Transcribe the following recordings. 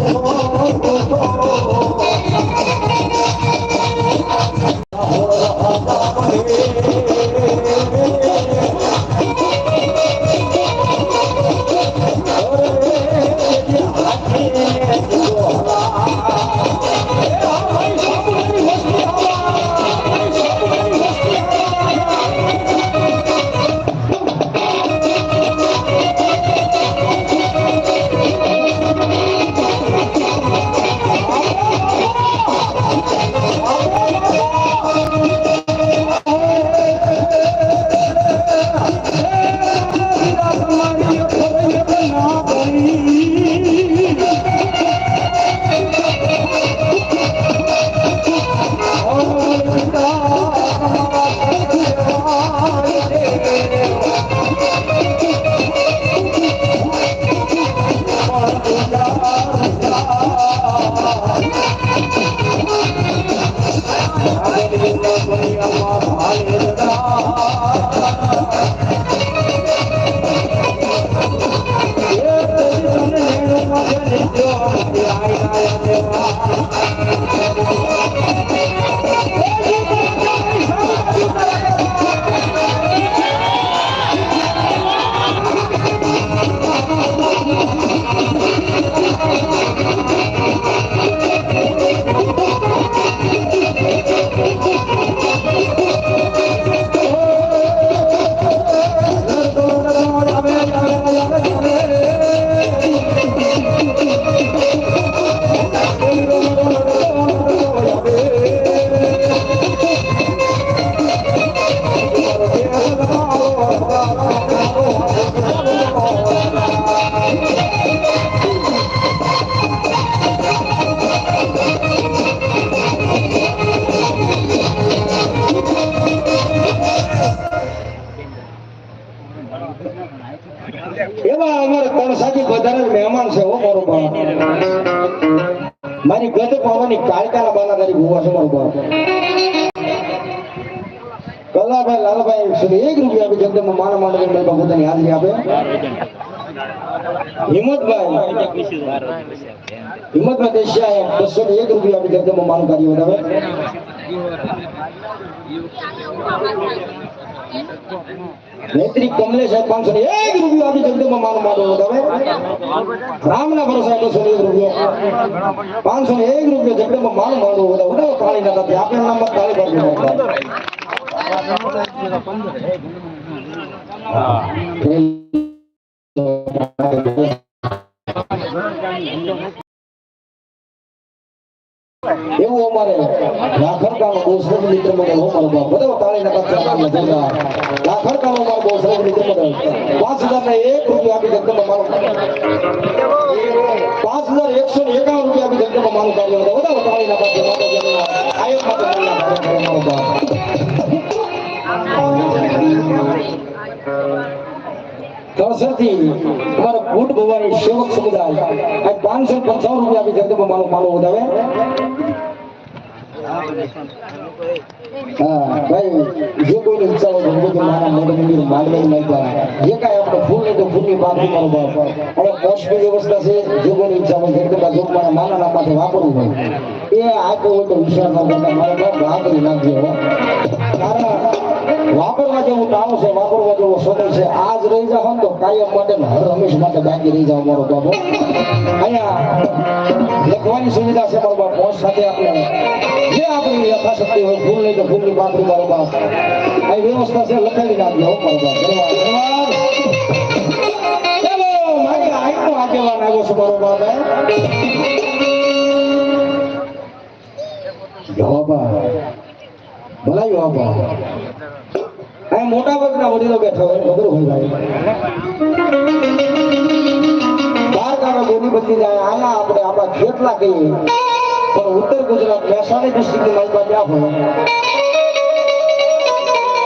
Oh. મારો ગત પાવાની કાળકાના બાના તારી ભૂવા છે મારો કલાભાઈ, લાલભાઈ સુધી એક રૂપિયા આપી જગદંબા માના માંડવી મેં પોતાની હાજરી આપે. હિંમતભાઈ. હિંમતભાઈ દેશિયા બસો એક રૂપિયા આપી જગદંબા માનું કાર્ય નેત્રી કમલેશ સાહેબ પાંચસો એક રૂપિયો આપી જગદંબા માનું માનું વધારે રામના ભરોસા બસો એક રૂપિયો. પાંચસો ને એક રૂપિયો જગદંબા માનું માનું વધારે ઉડાવો તાળી ના નથી આપણે નામ તાળી બાજુ એવું અમારે લાખરકાનો બહુ શ્રમ મિત્ર મને હો મારો બાપ બધો તાળી ના કચ્ચા કામ જોરદાર લાખરકાનો મારો બહુ શ્રમ મિત્ર મને પાંચ હજાર ને એક રૂપિયા આપી જગદંબા મારું પાંચ હજાર એકસો ને એકાવન રૂપિયા આપી જગદંબા મારું કાર્ય હતા. બધા તાળી ના કચ્ચા માતા આયત માટે બોલના મારો બાપ કળસરથી અમારા ભૂટ ભવાની સેવક સમુદાય આ પાંચસો રૂપિયા આપી મારું મારું વધાવે. હા, ભાઈ, જે મારા મોઢે મંદિર નાખ્યા. જે કાંઈ આપણે ફૂલ નહીં તો ફૂલની પાકડી મારો બાપ. અને છે, જે મારા માટે વાપરવું એ આ હોય તો વિશ્વાસ ના કરતા મારા બાપ કરી નાખજો, હો. વાપરવા જેવું ટાણું છે, વાપરવા જેવો સ્વતંત્ર છે, આજ રહી જાવ તો કાયમ માટે હર રમેશ માટે બાકી રહી જાવ મારો બાબો અહીંયા લખવાની સુવિધા છે મારો બાપ પહોંચ સાથે આપણે જે આપણી યથાશક્તિ હોય ભૂલ નહીં તો ભૂલની પાકડી મારો બાપ. આ વ્યવસ્થા છે, લખાવી નાખજો હો મારો બાપ. ધન્યવાદ ધન્યવાદ. ચાલો આગેવાન આવ્યો છે. જવાબા ભલા જવાબા આ મોટા ભાગના વડીલો બેઠા હોય આપણે આપણા ઉત્તર ગુજરાત મહેસાણા ડિસ્ટ્રિક્ટની પાસે આપ હોય?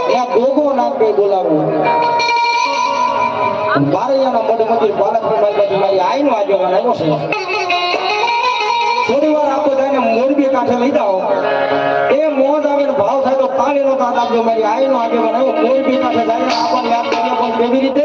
ત્યાં ગોગો નામ કઈ બોલાવો. બારૈયાના મઢ મંદિર બાળકની મારી પાસે મારી આઈનો આગેવાન આવ્યો છે. થોડી વાર આપો જાય મોરબી કાંઠે લઈ જાઓ. દાંત આપજો મારી આઈનો આગે બનાવો કોઈ બી સાથે જાય આપણને યાદ કરીએ પણ કેવી રીતે?